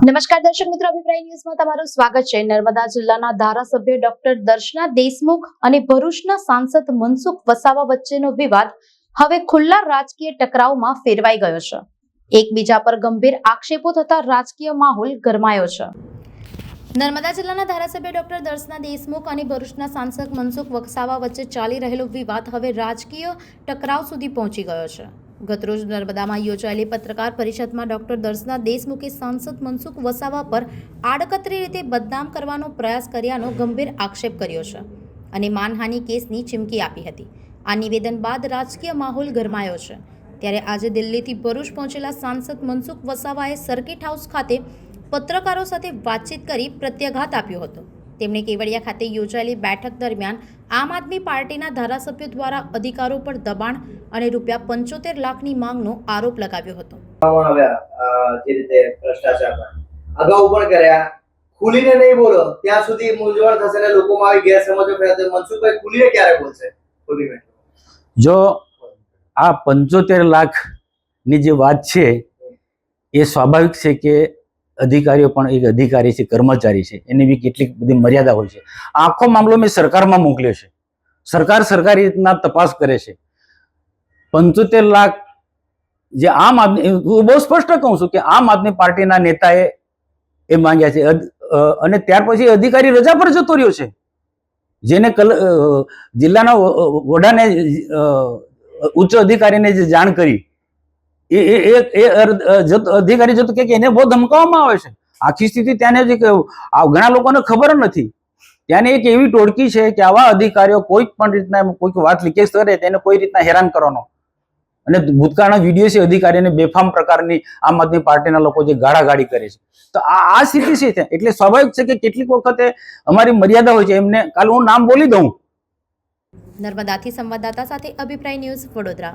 નમસ્કાર દર્શક મિત્રો, અભિપ્રાય ન્યૂઝમાં તમારું સ્વાગત છે. નર્મદા જિલ્લાના ધારાસભ્ય ડોક્ટર દર્શના દેશમુખ અને ભરૂચના સાંસદ મનસુખ વસાવા વચ્ચેનો વિવાદ હવે ખુલ્લા રાજકીય ટકરાવમાં ફેરવાઈ ગયો છે. એકબીજા પર ગંભીર આક્ષેપો થતા રાજકીય માહોલ ગરમાયો છે. નર્મદા જિલ્લાના ધારાસભ્ય ડોક્ટર દર્શના દેશમુખ અને ભરૂચના સાંસદ મનસુખ વસાવા વચ્ચે ચાલી રહેલો વિવાદ હવે રાજકીય ટકરાવ સુધી પહોંચી ગયો છે. ગતરોજ નર્મદામાં યોજાયેલી પત્રકાર પરિષદમાં ડોક્ટર દર્શના દેશમુખે સાંસદ મનસુખ વસાવા પર આડકતરી રીતે બદનામ કરવાનો પ્રયાસ કર્યાનો ગંભીર આક્ષેપ કર્યો છે અને માનહાનિ કેસની ચીમકી આપી હતી. આ નિવેદન બાદ રાજકીય માહોલ ગરમાયો છે. ત્યારે આજે દિલ્હીથી ભરૂચ પહોંચેલા સાંસદ મનસુખ વસાવાએ સર્કિટ હાઉસ ખાતે પત્રકારો સાથે વાતચીત કરી પ્રત્યાઘાત આપ્યો હતો. તેમણે કેવડિયા ખાતે યોજાયેલી બેઠક દરમિયાન આમ આદમી પાર્ટીના ધારાસભ્યો દ્વારા અધિકારો પર દબાણ અને રૂપિયા પંચોતેર લાખની માંગનો આરોપ લગાવ્યો હતો. જે રીતે ભ્રષ્ટાચાર અગાઉ પણ કર્યા. ખુલીને નહીં બોલો ત્યાં સુધી મૂંઝવણ થશે ને લોકોમાં આવી ગેરસમજો ફેલાશે મનસુખભાઈ ખુલીને ક્યારે બોલશે? ખુલીને જો આ પંચોતેર લાખની જે વાત છે એ સ્વાભાવિક છે કે અધિકારીઓ પણ એક અધિકારી છે, કર્મચારી છે. એની બી કેટલીક બધી મર્યાદા હોય છે. આખો મામલો મેં સરકારમાં મોકલ્યો છે. સરકાર સરકારી રીતના તપાસ કરે છે. પંચોતેર લાખ જે આમ આદમી, હું બહુ સ્પષ્ટ કહું છું કે આમ આદમી પાર્ટીના નેતાએ એ માંગ્યા છે. અને ત્યાર પછી અધિકારી રજા પર જતો રહ્યો છે. જેને કલ જિલ્લાના વડાને ઉચ્ચ અધિકારીને જે જાણ કરી એ એ અધિકારી જતો કે એને બહુ ધમકાવવામાં આવે છે. આખી સ્થિતિ ત્યાંને જે ઘણા લોકોને ખબર નથી. ત્યાંની એક એવી ટોળકી છે કે આવા અધિકારીઓ કોઈ પણ રીતના કોઈક વાત લીકેજ કરે, તેને કોઈ રીતના હેરાન કરવાનો. અને ભૂતકાળના વીડિયો છે અધિકારીને બેફામ પ્રકારની આમ આદમી પાર્ટીના લોકો જે ગાળાગાળી કરે છે. તો આ આ સ્થિતિ છે. એટલે સ્વાભાવિક છે કે કેટલીક વખતે અમારી મર્યાદા હોય છે. એમને કાલ હું નામ બોલી દઉં. નર્મદાથી સંવાદદાતા સાથે અભિપ્રાય ન્યૂઝ વડોદરા.